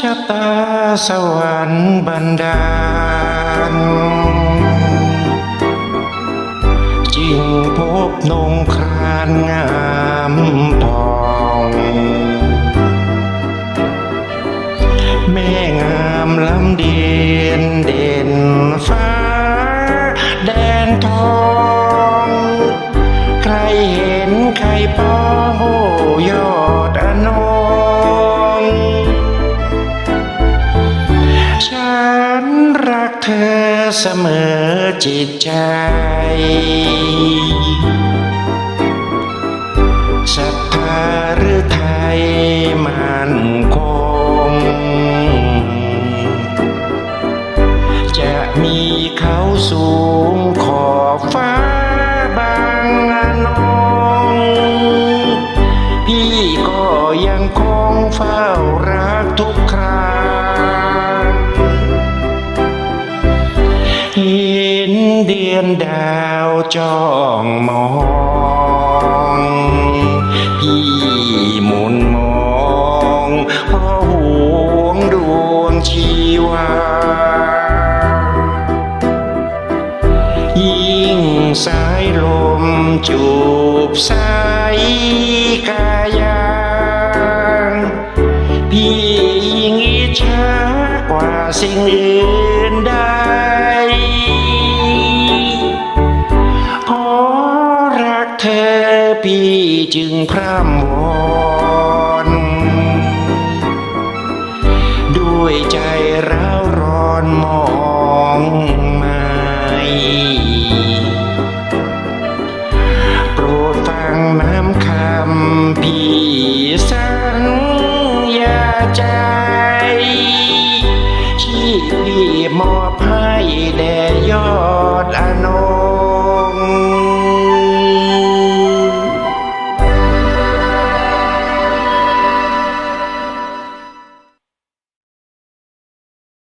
ชาติสวรรค์บันดาลจึงพบนงครานงามทองแม่งามลำเดียนเด่นฟ้า แดนทอง ใครเห็นใครปอง เธอเสมอจิตใจ ศรัทธาหรือไทยมันคง จะมีเขาสูงขอบฟ้าบางอนงพี่ก็ยังคงเฝ้ารักทุกครา เดือนดาวจ้องมองพี่หมุนมองเพราะห่ เธอพี่จึงพร่ำวอนด้วยใจร้าวร้อนมองไม่โปรดฟังน้ำคำพี่สัญญาใจที่พี่มอบให้แด่